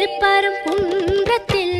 திருப்பரம் குன்றத்தில்